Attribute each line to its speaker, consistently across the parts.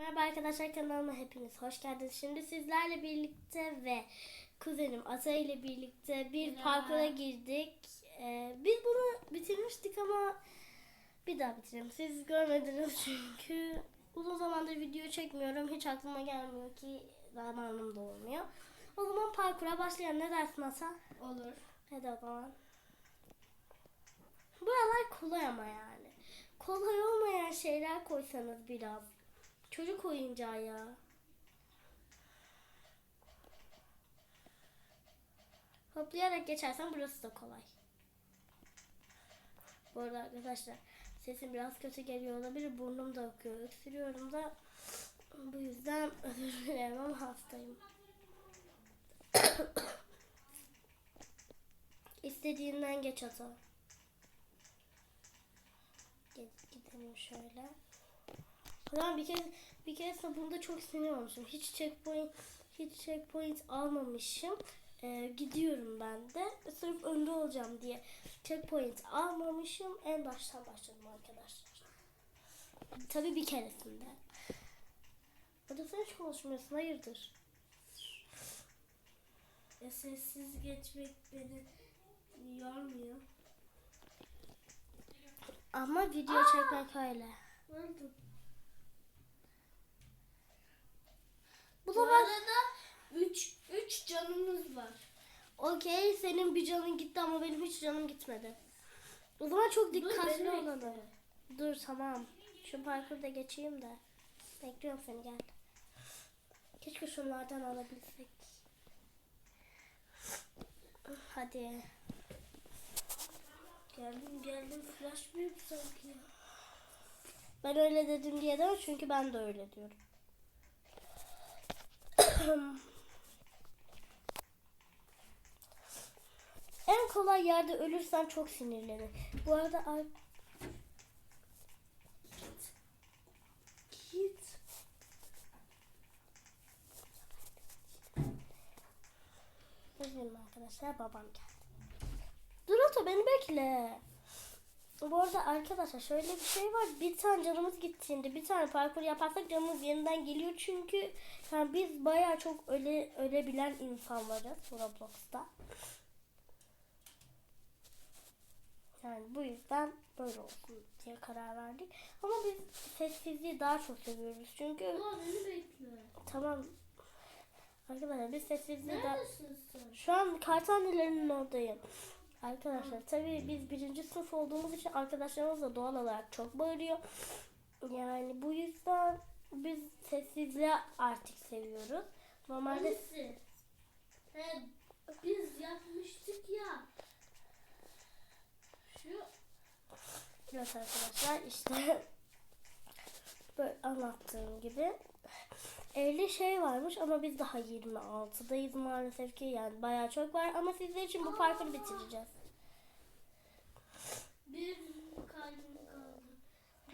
Speaker 1: Merhaba arkadaşlar kanalıma hepiniz hoş geldiniz. Şimdi sizlerle birlikte ve kuzenim Ata ile birlikte bir
Speaker 2: Merhaba.
Speaker 1: parkura girdik. Ee, biz bunu bitirmiştik ama bir daha bitirelim. Siz görmediniz çünkü uzun zamandır video çekmiyorum. Hiç aklıma gelmiyor ki zamanım da olmuyor. O zaman parkura başlayalım. Ne dersin Ata?
Speaker 2: Olur.
Speaker 1: Hadi o zaman. Buralar kolay ama yani. Kolay olmayan şeyler koysanız biraz. Çocuk oyuncağı ya. Hoplayarak geçersen burası da kolay. Bu arada arkadaşlar sesim biraz kötü geliyor olabilir. Burnum da akıyor. Öksürüyorum da bu yüzden özür dilerim ama hastayım. İstediğinden geç ata. Gidelim şöyle. Ben bir kere bir keresinde bunda çok sinir olmuşum. Hiç checkpoint hiç checkpoint almamışım. Ee, gidiyorum ben de. Sırf önde olacağım diye checkpoint almamışım. En baştan başladım arkadaşlar. Tabii bir keresinde. Sen hiç konuşmuyorsun. Hayırdır?
Speaker 2: E, sessiz geçmek beni yormuyor.
Speaker 1: Ama video çekmek öyle.
Speaker 2: Oldu.
Speaker 1: Bu
Speaker 2: arada 3 3 canımız var.
Speaker 1: Okey senin bir canın gitti ama benim hiç canım gitmedi. O zaman çok dikkatli
Speaker 2: beni
Speaker 1: olalım. Dur tamam. Şu parkurda geçeyim de. Bekliyorum seni gel. Keşke şunlardan alabilsek. Hadi.
Speaker 2: Geldim geldim flash büyük sanki ya.
Speaker 1: Ben öyle dedim diye de çünkü ben de öyle diyorum. En kolay yerde ölürsen çok sinirlenir. Bu arada ar-
Speaker 2: Git.
Speaker 1: Üzülme arkadaşlar babam geldi. Dur Oto beni bekle. Bu arada arkadaşlar şöyle bir şey var. Bir tane canımız gittiğinde bir tane parkur yaparsak canımız yeniden geliyor. Çünkü yani biz bayağı çok öle, ölebilen insanlarız Roblox'ta. Yani bu yüzden böyle olsun diye karar verdik. Ama biz sessizliği daha çok seviyoruz. Çünkü
Speaker 2: Aa beni bekle.
Speaker 1: tamam arkadaşlar biz sessizliği daha... Şu an kartanelerinin oradayım. Arkadaşlar tabii biz birinci sınıf olduğumuz için arkadaşlarımız da doğal olarak çok bağırıyor. Yani bu yüzden biz sessizliği artık seviyoruz. Normalde?
Speaker 2: He, biz yapmıştık ya. Şu
Speaker 1: evet arkadaşlar işte böyle anlattığım gibi 50 şey varmış ama biz daha 26'dayız maalesef ki yani bayağı çok var ama sizler için bu parkuru bitireceğiz.
Speaker 2: bir kalbim kaldı.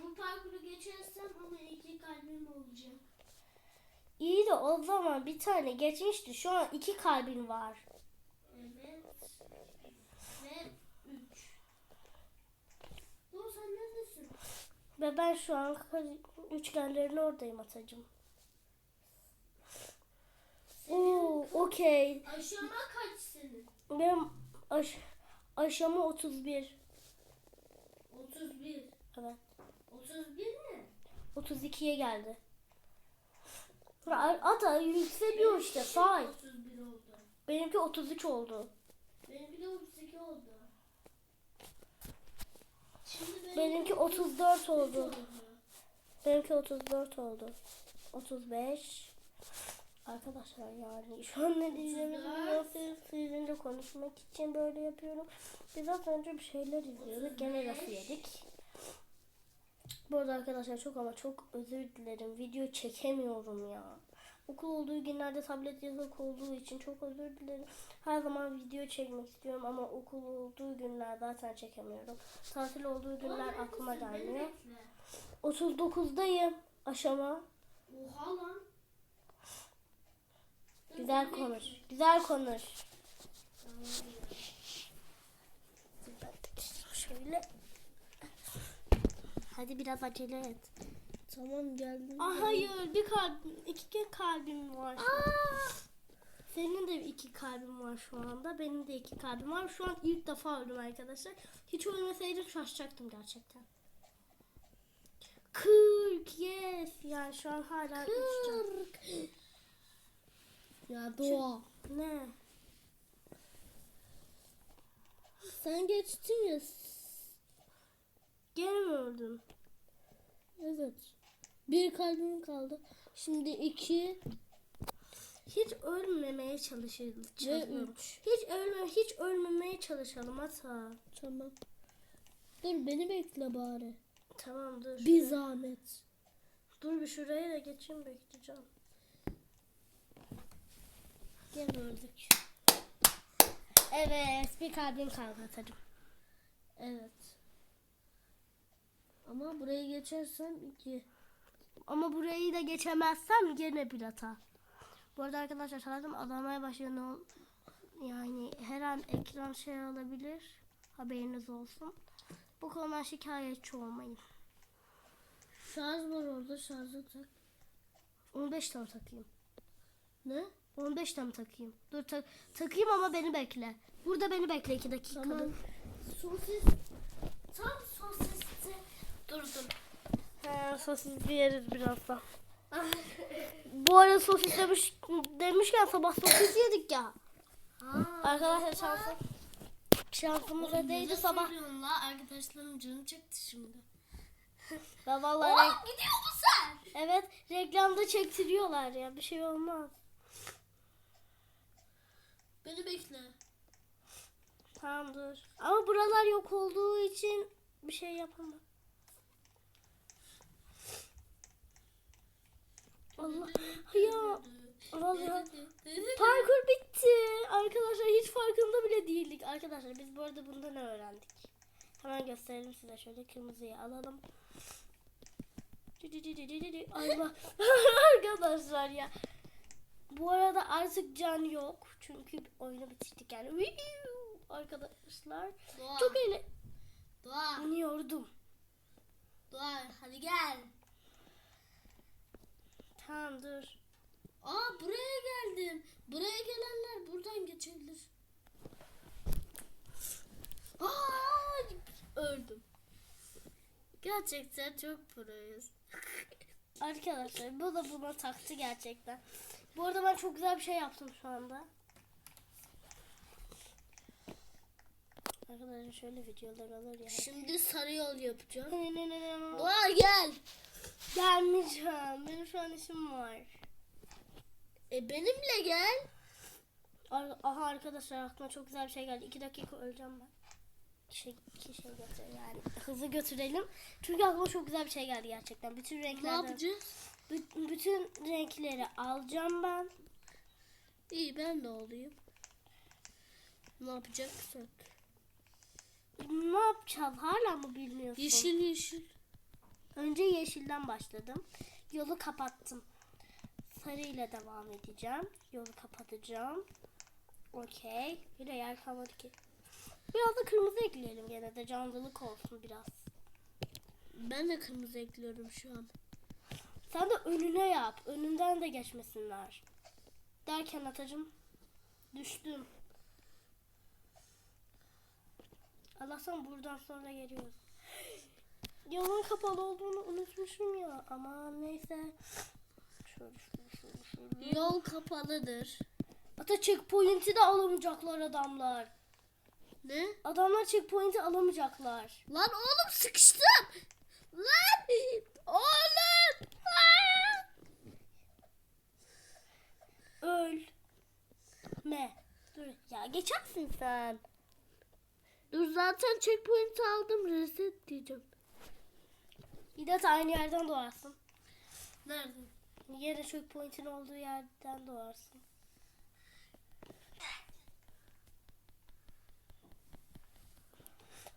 Speaker 2: Bu parkuru geçersem ama iki kalbim olacak.
Speaker 1: İyi de o zaman bir tane geçmişti şu an iki kalbin var.
Speaker 2: Evet. Ve üç. Dur sen neredesin?
Speaker 1: Ve ben şu an üçgenlerin oradayım atacım. Oo, okey.
Speaker 2: Aşama kaç senin?
Speaker 1: Benim aş aşama 31.
Speaker 2: 31.
Speaker 1: Evet.
Speaker 2: 31 mi?
Speaker 1: 32'ye geldi. Ata yükseliyor işte say.
Speaker 2: 31 oldu.
Speaker 1: Benimki 33 oldu.
Speaker 2: Benimki de 32 oldu. Şimdi
Speaker 1: Benimki 34 oldu. Benimki 34 oldu. 35. Arkadaşlar yani şu an ne diyeceğimi
Speaker 2: 34.
Speaker 1: bilmiyorum. Siz- Sizinle konuşmak için böyle yapıyorum. Biz az önce bir şeyler izliyorduk. Gene lafı
Speaker 2: 35.
Speaker 1: yedik. Bu arada arkadaşlar çok ama çok özür dilerim. Video çekemiyorum ya. Okul olduğu günlerde tablet yasak olduğu için çok özür dilerim. Her zaman video çekmek istiyorum ama okul olduğu günler zaten çekemiyorum. Tatil olduğu günler aklıma gelmiyor. 39'dayım aşama.
Speaker 2: Oha lan.
Speaker 1: Güzel konuş. Güzel konuş. Şöyle. Hadi biraz acele et.
Speaker 2: Tamam geldim.
Speaker 1: Aa, hayır bir kalbim, iki kalbim var. an. Senin de iki kalbin var şu anda. Benim de iki kalbim var. Şu an ilk defa öldüm arkadaşlar. Hiç ölmeseydim şaşacaktım gerçekten. 40 yes. Yani şu an hala üç can.
Speaker 2: Ya Doğa.
Speaker 1: Ne?
Speaker 2: Sen geçtin ya.
Speaker 1: Gene mi öldüm?
Speaker 2: Evet. Bir kalbim kaldı. Şimdi iki
Speaker 1: Hiç ölmemeye çalışalım. çalışalım.
Speaker 2: üç.
Speaker 1: Hiç ölme, hiç ölmemeye çalışalım Ata.
Speaker 2: Tamam. Dur beni bekle bari.
Speaker 1: Tamam dur.
Speaker 2: Bir zahmet.
Speaker 1: Dur bir şuraya da geçeyim bekleyeceğim.
Speaker 2: Gel öldük.
Speaker 1: Evet bir kalbim kaldı atarım.
Speaker 2: Evet. Ama buraya geçersem iki.
Speaker 1: Ama burayı da geçemezsem gene bir hata. Bu arada arkadaşlar sanırım adamaya başlıyor yani her an ekran şey alabilir. Haberiniz olsun. Bu konudan şikayetçi olmayın.
Speaker 2: Şarj var orada şarjı tak.
Speaker 1: 15 tane takayım.
Speaker 2: Ne?
Speaker 1: 15 tane takayım. Dur tak takayım ama beni bekle. Burada beni bekle 2 dakika.
Speaker 2: Tamam. Sosis. Tam sosiste.
Speaker 1: Dur dur. He, sosis yeriz birazdan. Bu arada sosis demiş, demişken sabah sosis yedik ya. Arkadaşlar şansım. Şansımıza değdi sabah.
Speaker 2: la arkadaşlarım canı çekti şimdi.
Speaker 1: Ya vallahi
Speaker 2: Oğlum gidiyor mu sen?
Speaker 1: evet reklamda çektiriyorlar ya bir şey olmaz.
Speaker 2: Beni bekle.
Speaker 1: Tamam dur. Ama buralar yok olduğu için bir şey yapamam. Allah ya vallahi parkur bitti. Arkadaşlar hiç farkında bile değildik. Arkadaşlar biz bu arada bundan öğrendik. Hemen gösterelim size şöyle kırmızıyı alalım. Allah arkadaşlar ya. Bu arada artık can yok. Çünkü oyunu bitirdik yani. Arkadaşlar
Speaker 2: Doğa.
Speaker 1: çok
Speaker 2: Doğa.
Speaker 1: eğleniyordum.
Speaker 2: Doğa hadi gel.
Speaker 1: Tamam dur.
Speaker 2: Aa buraya geldim. Buraya gelenler buradan geçebilir. Aa öldüm. Gerçekten çok proyuz.
Speaker 1: Arkadaşlar bu da buna taktı gerçekten. Bu arada ben çok güzel bir şey yaptım şu anda. Arkadaşlar şöyle videolar alır ya.
Speaker 2: Şimdi sarı yol yapacağım.
Speaker 1: Gelmeyeceğim.
Speaker 2: Doğa gel.
Speaker 1: Benim şu an işim var.
Speaker 2: E benimle gel.
Speaker 1: Aha arkadaşlar aklıma çok güzel bir şey geldi. İki dakika öleceğim ben. Şey, şey götür yani. Hızlı götürelim. Çünkü aklıma çok güzel bir şey geldi gerçekten. Bütün
Speaker 2: Ne
Speaker 1: renklerden.
Speaker 2: yapacağız?
Speaker 1: Bü- bütün renkleri alacağım ben.
Speaker 2: İyi ben de olayım. Ne yapacaksak?
Speaker 1: Ne yapacağım? Hala mı bilmiyorsun?
Speaker 2: Yeşil yeşil.
Speaker 1: Önce yeşilden başladım. Yolu kapattım. Sarı ile devam edeceğim. Yolu kapatacağım. Okey. Yine yer kalmadı ki. Biraz da kırmızı ekleyelim gene de canlılık olsun biraz.
Speaker 2: Ben de kırmızı ekliyorum şu an.
Speaker 1: Sen de önüne yap. Önünden de geçmesinler. Derken atacım. Düştüm. Allah'tan buradan sonra geliyoruz. Yolun kapalı olduğunu unutmuşum ya. Ama neyse. Şöyle şöyle şöyle şöyle.
Speaker 2: Yol kapalıdır.
Speaker 1: Ata checkpoint'i de alamayacaklar adamlar.
Speaker 2: Ne?
Speaker 1: Adamlar checkpoint'i alamayacaklar.
Speaker 2: Lan oğlum sıkıştım. Lan oğlum. Aa!
Speaker 1: Öl. Me. Dur ya geçersin sen.
Speaker 2: Dur zaten checkpoint aldım reset diyeceğim.
Speaker 1: Bir de aynı yerden doğarsın.
Speaker 2: Nerede?
Speaker 1: Yere checkpoint'in olduğu yerden doğarsın.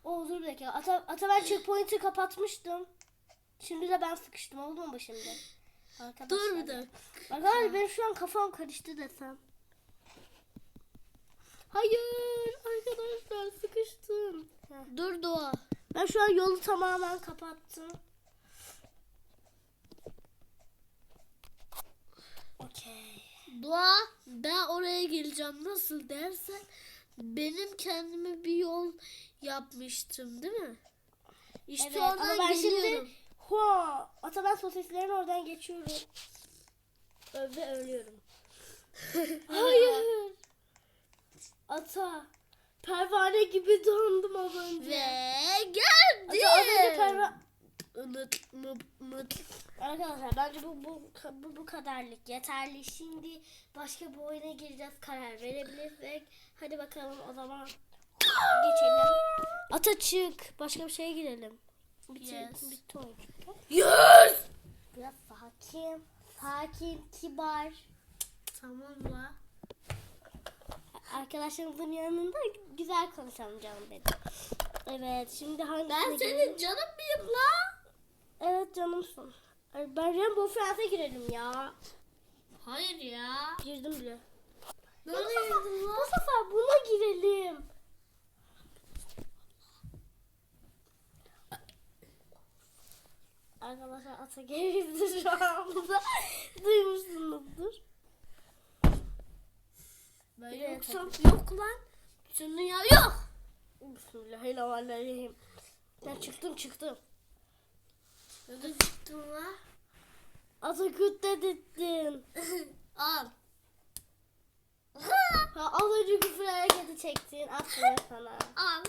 Speaker 1: O dur bir dakika. Ata, ata ben checkpoint'i kapatmıştım. Şimdi de ben sıkıştım oldu mu bu şimdi?
Speaker 2: Dur bir dakika.
Speaker 1: Arkadaşlar benim şu an kafam karıştı desem. Hayır arkadaşlar sıkıştım. Heh.
Speaker 2: Dur Doğa.
Speaker 1: Ben şu an yolu tamamen kapattım. Okey.
Speaker 2: Doğa ben oraya geleceğim nasıl dersen benim kendime bir yol yapmıştım değil mi? İşte
Speaker 1: evet,
Speaker 2: oradan
Speaker 1: ben
Speaker 2: geliyorum.
Speaker 1: Şimdi Hua, ata ben sosislerin oradan geçiyorum. Ve ölüyorum. Hayır. Ata. Pervane gibi döndüm az önce.
Speaker 2: Ve geldi.
Speaker 1: Ata az önce perva...
Speaker 2: Mıt mıt mıt.
Speaker 1: Arkadaşlar bence bu, bu, bu, bu kadarlık yeterli. Şimdi başka bir oyuna gireceğiz. Karar verebilirsek. Hadi bakalım o zaman geçelim. Ata çık. Başka bir şeye girelim.
Speaker 2: Yes.
Speaker 1: bir.
Speaker 2: Yes.
Speaker 1: Biraz sakin. Sakin, kibar.
Speaker 2: Tamam la.
Speaker 1: Arkadaşlarımızın yanında güzel konuşalım canım benim. Evet şimdi hangisine
Speaker 2: Ben senin canım mıyım la?
Speaker 1: Evet canımsın. Ay, Ben Rainbow Friends'e girelim ya.
Speaker 2: Hayır ya.
Speaker 1: Girdim bile.
Speaker 2: Nereye
Speaker 1: bu, sefer, bu sefer buna girelim. Arkadaşlar ata gerildi şu anda. Duymuşsunuzdur.
Speaker 2: Ben yoksam yok lan. Bütün dünya yok.
Speaker 1: Bismillahirrahmanirrahim. Ben çıktım çıktım.
Speaker 2: Nereden çıktın la?
Speaker 1: Ata good dedirttin.
Speaker 2: Al.
Speaker 1: Ha, az önce küfür hareketi çektin. Aferin sana.
Speaker 2: Al.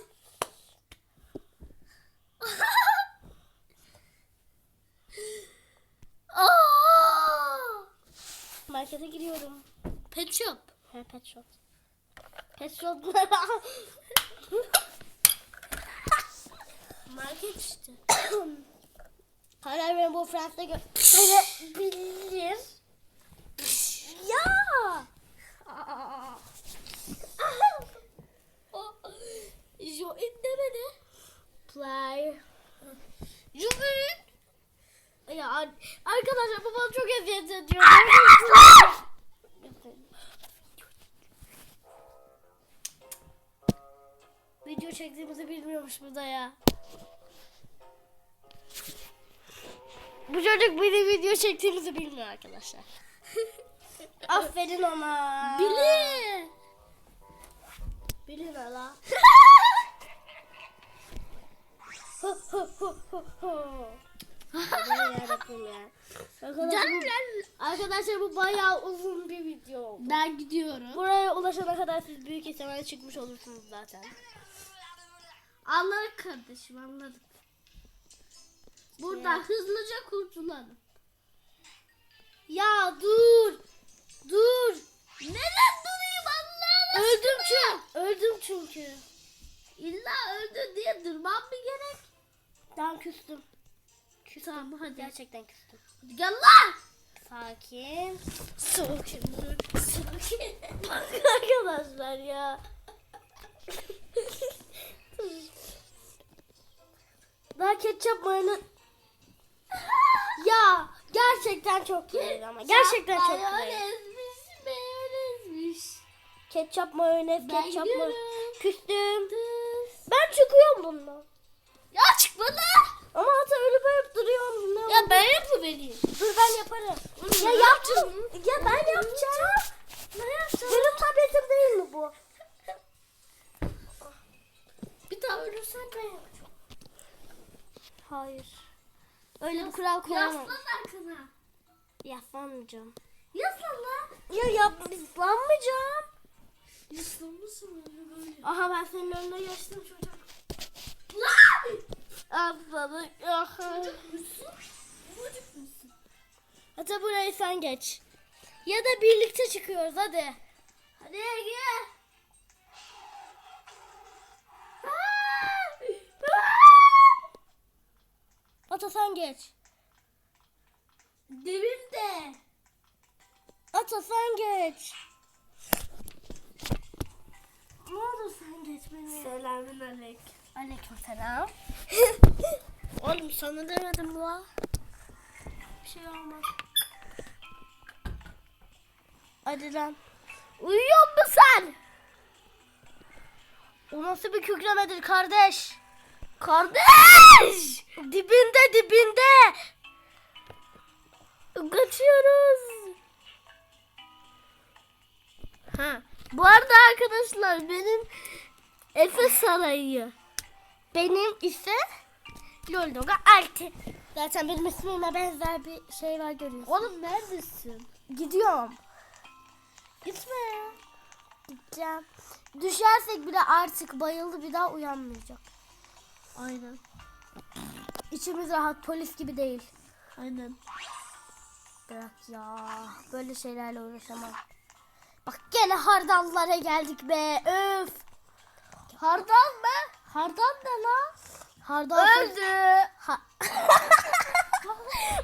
Speaker 2: Aa!
Speaker 1: Markete giriyorum.
Speaker 2: Pet shop.
Speaker 1: Ha, pet shop. Pet shop.
Speaker 2: Market işte.
Speaker 1: Hala Rainbow Friends'te görebilir. ya.
Speaker 2: O Jo inlemedi.
Speaker 1: Play.
Speaker 2: Jubin.
Speaker 1: Ya ar- arkadaşlar bu bana çok eziyet ediyor. Video çektiğimizi bilmiyormuş bu da ya. Bu çocuk bizim video çektiğimizi bilmiyor arkadaşlar. Aferin ona.
Speaker 2: Bili.
Speaker 1: Bilin hala. Hı hı hı hı hı. Aman yarabbim ya. Arkadaşlar, bu, arkadaşlar bu bayağı uzun bir video oldu.
Speaker 2: Ben gidiyorum.
Speaker 1: Buraya ulaşana kadar siz büyük ihtimalle çıkmış olursunuz zaten.
Speaker 2: Anladık kardeşim anladık. Buradan hızlıca kurtulalım.
Speaker 1: Ya dur. Dur.
Speaker 2: Neden durayım Allah
Speaker 1: Öldüm çünkü. Öldüm çünkü.
Speaker 2: İlla öldü diye durmam mı gerek?
Speaker 1: Ben küstüm. Küstüm.
Speaker 2: Tamam hadi.
Speaker 1: Gerçekten küstüm.
Speaker 2: Gel lan.
Speaker 1: Sakin. Sakin. Sakin. Arkadaşlar ya. Daha ketçap mayonez. ya gerçekten çok güzel ama gerçekten çok güzel.
Speaker 2: Mayonezmiş mayonezmiş.
Speaker 1: Ketçap mayonez,
Speaker 2: Ben
Speaker 1: ketçap mayonez. Küstüm. Ben çıkıyorum bundan.
Speaker 2: Ya çıkma lan.
Speaker 1: Ama hatta öyle böyle duruyorum. Ne
Speaker 2: Ya ben yapıvereyim.
Speaker 1: Dur ben yaparım. Ya yaptım. Ya ben yapacağım.
Speaker 2: Ne yapacağım?
Speaker 1: Benim tabletim değil mi bu?
Speaker 2: Bir daha ölürsen ben yapacağım.
Speaker 1: Hayır. Öyle bir kural koyamam.
Speaker 2: Yaslan arkana.
Speaker 1: Yaslanmayacağım.
Speaker 2: Yaslan lan.
Speaker 1: Ya yaslanmayacağım.
Speaker 2: Yaslanmışsın öyle böyle.
Speaker 1: Aha ben senin önüne geçtim çocuk.
Speaker 2: Lan.
Speaker 1: Atladık.
Speaker 2: Musun? Çocuk musun?
Speaker 1: Hatta burayı sen geç. Ya da birlikte çıkıyoruz hadi. Hadi gel. Ata sen geç.
Speaker 2: Dibimde.
Speaker 1: Ata sen geç. Ne oldu sen geç beni?
Speaker 2: Selamün aleyküm.
Speaker 1: Aleyküm selam. Oğlum sana demedim bu. Bir şey olmaz. Hadi lan. Uyuyor musun sen? O nasıl bir kükremedir kardeş? Kardeş! Dibinde dibinde. Kaçıyoruz.
Speaker 2: Ha. Bu arada arkadaşlar benim Efe Sarayı.
Speaker 1: Benim ise Loldoga Alti. Zaten benim ismime benzer bir şey var görüyorsun.
Speaker 2: Oğlum neredesin?
Speaker 1: Gidiyorum.
Speaker 2: Gitme ya.
Speaker 1: Gideceğim. Düşersek bile artık bayıldı bir daha uyanmayacak.
Speaker 2: Aynen.
Speaker 1: İçimiz rahat polis gibi değil.
Speaker 2: Aynen.
Speaker 1: Bırak ya. Böyle şeylerle uğraşamam. Bak gene hardallara geldik be. Öf.
Speaker 2: Hardal mı? Hardal ne lan?
Speaker 1: Hardal
Speaker 2: Öldü.
Speaker 1: Ha.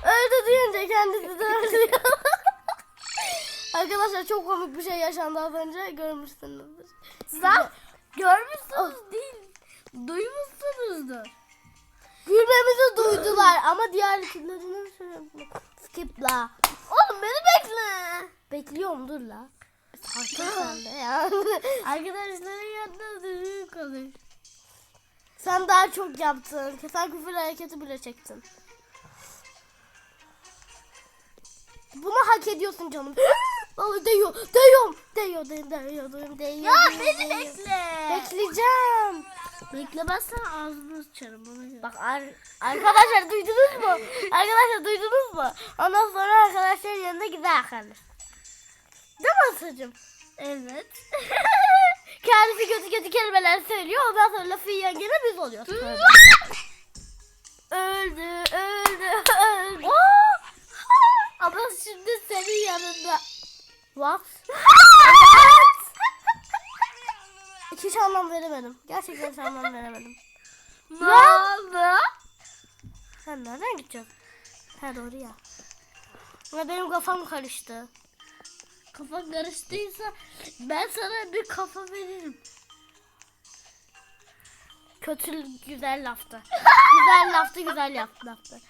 Speaker 1: öldü deyince kendisi de öldü. Arkadaşlar çok komik bir şey yaşandı az önce görmüşsünüzdür.
Speaker 2: Sen görmüşsünüz değil. Duymuşsunuzdur.
Speaker 1: Gülmemizi duydular ama diğerlerinin şöyle skip la.
Speaker 2: Oğlum beni bekle.
Speaker 1: Bekliyorum dur la.
Speaker 2: Arkadaşların yanında düzgün konuş.
Speaker 1: Sen daha çok yaptın. Sen küfür hareketi bile çektin. Bunu hak ediyorsun canım. Vallahi değiyor, değiyorum, değiyor, değiyor, değiyor, değiyor, değiyor.
Speaker 2: Ya beni bekle.
Speaker 1: Bekleyeceğim.
Speaker 2: Beklemezsen ağzını sıçarım ona göre.
Speaker 1: Bak ar- arkadaşlar duydunuz mu? Arkadaşlar duydunuz mu? Ondan sonra arkadaşların yanında gider kalır. Değil mi Aslı'cığım?
Speaker 2: Evet.
Speaker 1: Kendisi kötü kötü kelimeler söylüyor. Ondan sonra lafı yiyen gene biz oluyoruz. öldü, öldü, öldü.
Speaker 2: Ama şimdi senin yanında.
Speaker 1: What? evet. Hiç anlam veremedim. Gerçekten hiç anlam veremedim.
Speaker 2: Ne oldu?
Speaker 1: Sen nereden gideceksin? Ha doğru ya. Ama benim kafam karıştı.
Speaker 2: Kafan karıştıysa ben sana bir kafa veririm.
Speaker 1: Kötü güzel laftı. güzel laftı güzel yaptı laftı.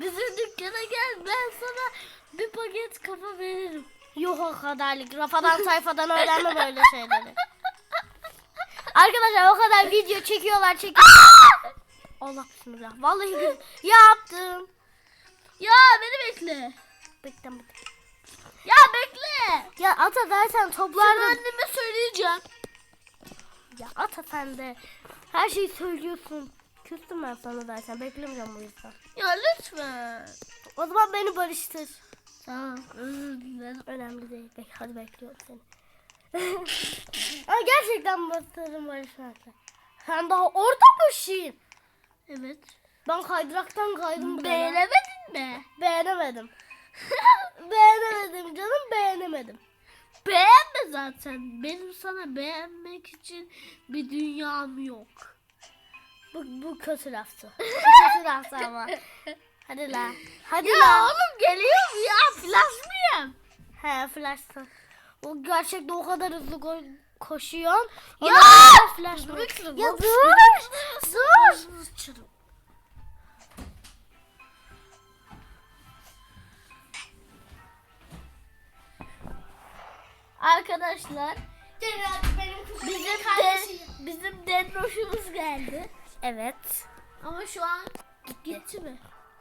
Speaker 2: Bizim dükkana gel ben sana bir paket kafa veririm.
Speaker 1: Yok o kadarlık. Rafadan sayfadan öğrenme böyle şeyleri. Arkadaşlar o kadar video çekiyorlar çekiyorlar. Allah bismillah. Vallahi. Yaptım.
Speaker 2: Ya beni bekle.
Speaker 1: Bekle bekle.
Speaker 2: Ya bekle.
Speaker 1: Ya ata zaten
Speaker 2: Şunu
Speaker 1: toplarda.
Speaker 2: anneme söyleyeceğim.
Speaker 1: Ya ata sen de. Her şeyi söylüyorsun. Küstüm ben sana zaten. Beklemeyeceğim bu yüzden.
Speaker 2: Ya lütfen.
Speaker 1: O zaman beni barıştır.
Speaker 2: Tamam özür dilerim.
Speaker 1: Önemli değil. Bek hadi bekliyorum seni. Ama gerçekten barıştırırım barışmakla. Sen daha orada mısın?
Speaker 2: Evet.
Speaker 1: Ben kaydıraktan kaydım.
Speaker 2: Beğenemedin mi?
Speaker 1: Beğenemedim. beğenemedim canım beğenemedim.
Speaker 2: Beğenme zaten. Benim sana beğenmek için bir dünyam yok.
Speaker 1: Bu, bu kötü laftı. Kötü laftı ama. Hadi la. Hadi
Speaker 2: Ya
Speaker 1: la.
Speaker 2: oğlum geliyor mu ya? Flash mıyım?
Speaker 1: He flash'ta. O gerçekten o kadar hızlı ko- koşuyor.
Speaker 2: Ya!
Speaker 1: Flash Ya
Speaker 2: bak.
Speaker 1: dur. Dur.
Speaker 2: Arkadaşlar
Speaker 1: benim
Speaker 2: bizim de, bizim denroşumuz geldi.
Speaker 1: Evet.
Speaker 2: Ama şu an gitti mi?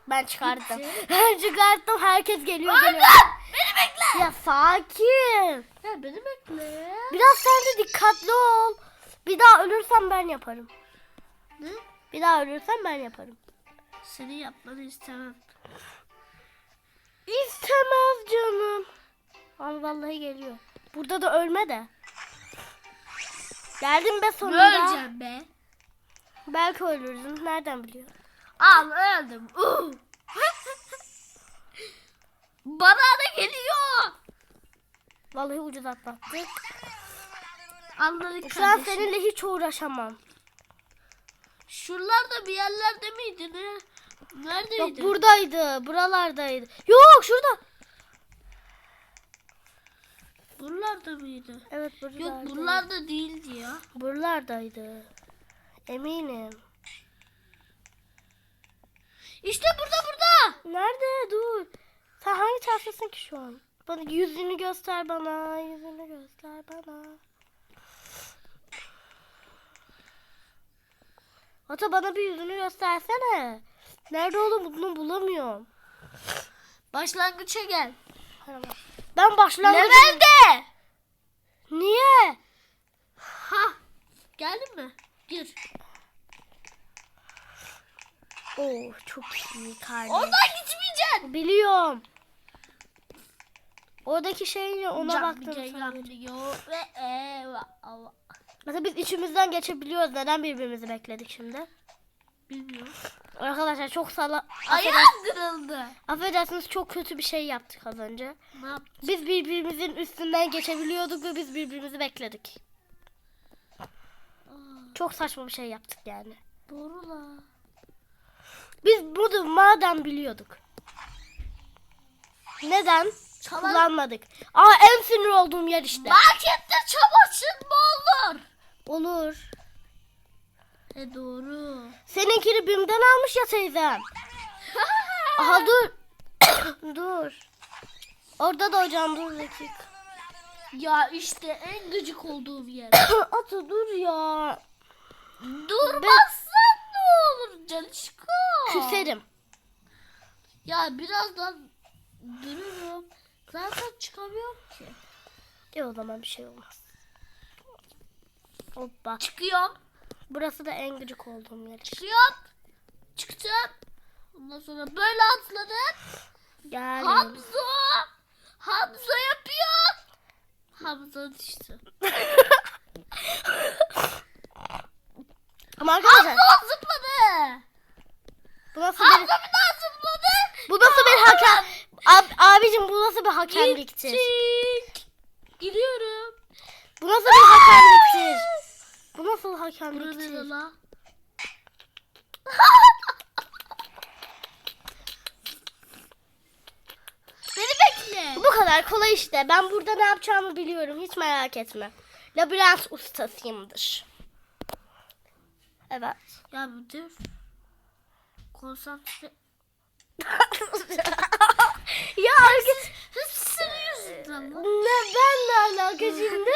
Speaker 1: Ben çıkarttım. Çıkarttım. Herkes geliyor. geliyor.
Speaker 2: Beni bekle.
Speaker 1: Ya sakin.
Speaker 2: Ya beni bekle.
Speaker 1: Biraz sen de dikkatli ol. Bir daha ölürsem ben yaparım.
Speaker 2: Ne?
Speaker 1: Bir daha ölürsem ben yaparım.
Speaker 2: Seni yapmanı istemem.
Speaker 1: İstemez canım. Ama vallahi geliyor. Burada da ölme de. Geldim be sonunda.
Speaker 2: Öleceğim be.
Speaker 1: Belki ölürdün. Nereden biliyorsun?
Speaker 2: Al öldüm. Uh. Bana da geliyor.
Speaker 1: Vallahi ucuz atlattık.
Speaker 2: Anladık
Speaker 1: Şu an seninle hiç uğraşamam.
Speaker 2: Şuralarda bir yerlerde miydi ne?
Speaker 1: Yok
Speaker 2: Neredeydi?
Speaker 1: buradaydı. Buralardaydı. Yok şurada.
Speaker 2: Buralarda mıydı?
Speaker 1: Evet buradaydı.
Speaker 2: Yok buralarda değildi ya.
Speaker 1: Buralardaydı. Eminim.
Speaker 2: İşte burada burada.
Speaker 1: Nerede? Dur. Sen hangi taraftasın ki şu an? Bana yüzünü göster bana. Yüzünü göster bana. Ata bana bir yüzünü göstersene. Nerede oğlum bunu bulamıyorum.
Speaker 2: Başlangıça gel.
Speaker 1: Ben başlangıcı...
Speaker 2: Levelde.
Speaker 1: Niye?
Speaker 2: Ha. Geldin mi? Gir.
Speaker 1: Oo çok iyi kardeş.
Speaker 2: Oradan gitmeyeceksin.
Speaker 1: Biliyorum. Oradaki şeyle ona
Speaker 2: Can
Speaker 1: baktım.
Speaker 2: yanıyor ve eyvah.
Speaker 1: Mesela biz içimizden geçebiliyoruz. Neden birbirimizi bekledik şimdi?
Speaker 2: Bilmiyorum.
Speaker 1: Arkadaşlar çok sala...
Speaker 2: Ayağım kırıldı.
Speaker 1: Affedersiniz çok kötü bir şey yaptık az önce.
Speaker 2: Ne yaptın?
Speaker 1: Biz birbirimizin üstünden geçebiliyorduk ve biz birbirimizi bekledik. Çok saçma bir şey yaptık yani.
Speaker 2: Doğru la.
Speaker 1: Biz bunu madem biliyorduk. Neden?
Speaker 2: Çalar-
Speaker 1: Kullanmadık. Aa en sinir olduğum yer işte.
Speaker 2: Markette çamaşır mı olur?
Speaker 1: Olur.
Speaker 2: E doğru.
Speaker 1: Seninkini BİM'den almış ya teyzem. Aha dur. dur. Orada da hocam dur dakika.
Speaker 2: ya işte en gıcık olduğum yer.
Speaker 1: Ata dur ya.
Speaker 2: Durmazsan ne olur Canişko?
Speaker 1: Küserim.
Speaker 2: Ya birazdan dururum. Zaten çıkamıyorum ki.
Speaker 1: E o zaman bir şey olmaz. Hoppa.
Speaker 2: Çıkıyorum.
Speaker 1: Burası da en gıcık olduğum yer.
Speaker 2: Çıkıyorum. Çıkacağım. Ondan sonra böyle atladım.
Speaker 1: Gel.
Speaker 2: Hamza. Hamza yapıyor. Hamza düştü.
Speaker 1: Ama arkadaşlar
Speaker 2: Hamza zıpladı.
Speaker 1: bu nasıl bir,
Speaker 2: Hamza bir daha zıpladı.
Speaker 1: bu nasıl bir hakem? Ab, abicim bu nasıl bir hakemliktir?
Speaker 2: Gittik. Gidiyorum.
Speaker 1: Bu nasıl bir hakemliktir? Bu nasıl hakemliktir?
Speaker 2: Beni bekle.
Speaker 1: Bu kadar kolay işte. Ben burada ne yapacağımı biliyorum. Hiç merak etme. Labirent ustasıyımdır. Evet.
Speaker 2: Ya dur. Konsantre.
Speaker 1: ya arkadaş
Speaker 2: Hep senin yüzünden
Speaker 1: ne ben ne alaka şimdi?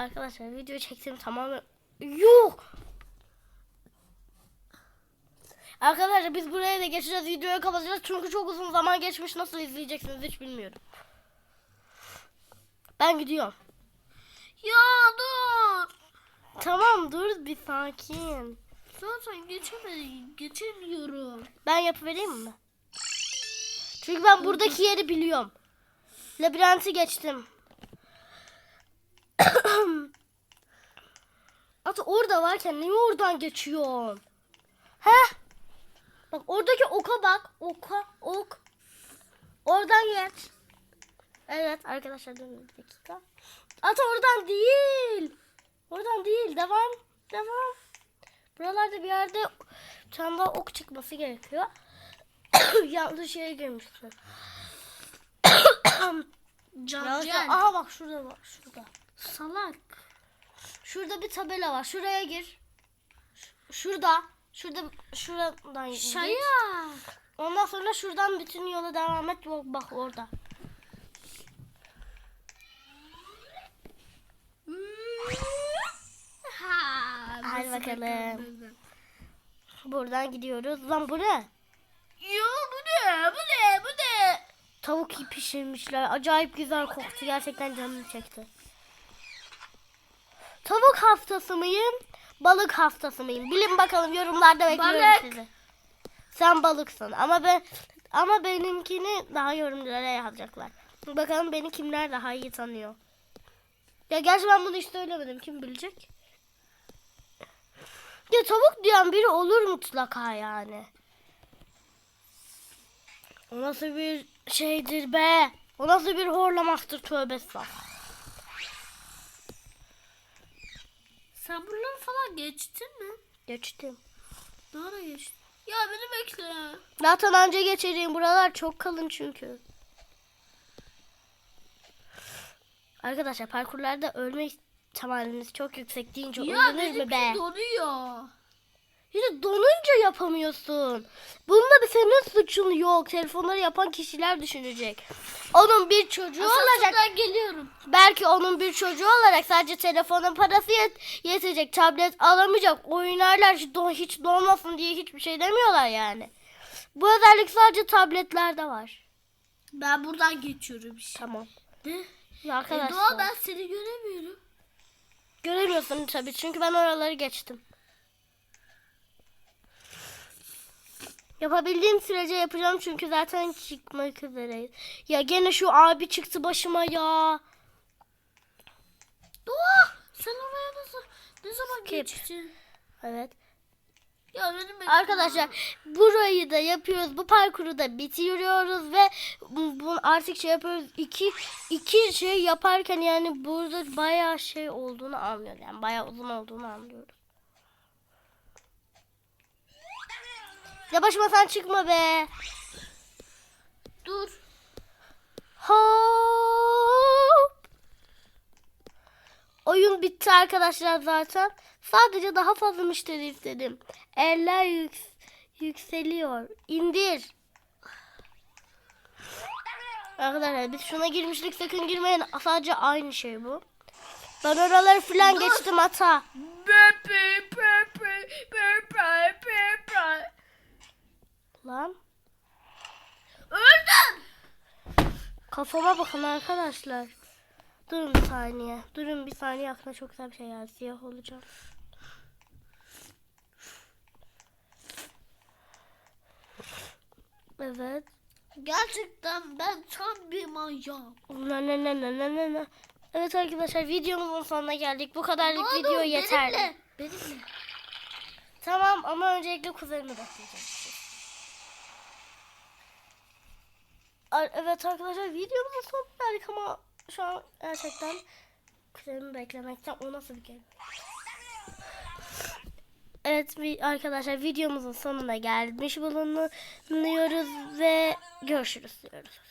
Speaker 1: Arkadaşlar video çektim tamamen yok. Arkadaşlar biz buraya da geçeceğiz videoyu kapatacağız çünkü çok uzun zaman geçmiş nasıl izleyeceksiniz hiç bilmiyorum. Ben gidiyorum.
Speaker 2: Ya dur.
Speaker 1: Tamam dur bir sakin.
Speaker 2: Zaten geçemedim. Geçemiyorum.
Speaker 1: Ben yapıvereyim mi? Çünkü ben buradaki yeri biliyorum. Labirenti geçtim. Hatta orada varken niye oradan geçiyorsun? He? Bak oradaki oka bak. Oka, ok. Oradan geç. Evet arkadaşlar durun bir dakika. Ata oradan değil. Oradan değil. Devam. Devam. Buralarda bir yerde bir tane daha ok çıkması gerekiyor. Yanlış yere girmişsin.
Speaker 2: Can gel.
Speaker 1: Aha bak şurada var. Şurada.
Speaker 2: Salak.
Speaker 1: Şurada bir tabela var. Şuraya gir. Şurada. Şurada şuradan git.
Speaker 2: Şaya.
Speaker 1: Ondan sonra şuradan bütün yola devam et. Bak, orada.
Speaker 2: Ha,
Speaker 1: Hadi bakalım. Buradan gidiyoruz. Lan bu ne?
Speaker 2: Yo bu ne? Bu ne? Bu ne?
Speaker 1: Tavuk iyi pişirmişler. Acayip güzel koktu. Gerçekten canımı çekti. Tavuk hastası mıyım? Balık hastası mıyım? Bilin bakalım yorumlarda bekliyorum
Speaker 2: Balık.
Speaker 1: sizi. Sen balıksın ama ben ama benimkini daha yorumlara yazacaklar. Bakalım beni kimler daha iyi tanıyor. Ya gerçi ben bunu hiç söylemedim. Kim bilecek? Ya tavuk diyen biri olur mutlaka yani. O nasıl bir şeydir be? O nasıl bir horlamaktır tövbe estağfurullah.
Speaker 2: Sen buraları falan geçtin mi?
Speaker 1: Geçtim.
Speaker 2: Ne ara geçtin? Ya beni bekle.
Speaker 1: Zaten anca geçeceğim. Buralar çok kalın çünkü. Arkadaşlar parkurlarda ölme ihtimalimiz çok yüksek deyince
Speaker 2: Ya
Speaker 1: ölünür mü be?
Speaker 2: donuyor.
Speaker 1: İşte donunca yapamıyorsun. Bunda bir senin suçun yok. Telefonları yapan kişiler düşünecek. Onun bir çocuğu olacak.
Speaker 2: Asansörden geliyorum.
Speaker 1: Belki onun bir çocuğu olarak sadece telefonun parası yet- yetecek. Tablet alamayacak. Oynarlar hiç, don hiç donmasın diye hiçbir şey demiyorlar yani. Bu özellik sadece tabletlerde var.
Speaker 2: Ben buradan geçiyorum işte.
Speaker 1: Tamam.
Speaker 2: Ne?
Speaker 1: Ya
Speaker 2: E,
Speaker 1: arkadaşlar.
Speaker 2: Doğa ben seni göremiyorum.
Speaker 1: Göremiyorsun tabii çünkü ben oraları geçtim. Yapabildiğim sürece yapacağım çünkü zaten çıkmak üzereyiz. Ya gene şu abi çıktı başıma ya.
Speaker 2: Doğa sen oraya nasıl ne zaman
Speaker 1: Skip.
Speaker 2: geçtin?
Speaker 1: Evet.
Speaker 2: Ya benim
Speaker 1: Arkadaşlar burayı da yapıyoruz. Bu parkuru da bitiriyoruz ve bu bu- artık şey yapıyoruz. İki, iki şey yaparken yani burada bayağı şey olduğunu anlıyoruz. Yani bayağı uzun olduğunu anlıyoruz. Ya başıma sen çıkma be.
Speaker 2: dur.
Speaker 1: Hop. Oyun bitti arkadaşlar zaten. Sadece daha fazla müşteri istedim. Eller yük- yükseliyor. İndir. Arkadaşlar biz şuna girmiştik sakın girmeyin. Sadece aynı şey bu. Ben oraları falan geçtim hata.
Speaker 2: Pepe pepe pepe.
Speaker 1: Lan
Speaker 2: Öldüm.
Speaker 1: kafama bakın arkadaşlar. Durun bir saniye. Durun bir saniye aklıma çok güzel bir şey geldi. Siyah olacağım. Evet.
Speaker 2: Gerçekten ben tam bir manyağım.
Speaker 1: Ne ne ne ne ne ne ne. Evet arkadaşlar videomuzun sonuna geldik. Bu kadarlık video yeterli.
Speaker 2: Benimle. benimle.
Speaker 1: Tamam ama öncelikle kuzenimi bekleyeceğim. Evet arkadaşlar videomuzun sonuna geldik ama şu an gerçekten kuzenimi beklemekten o nasıl bir kelime? Evet arkadaşlar videomuzun sonuna gelmiş bulunuyoruz ve görüşürüz diyoruz.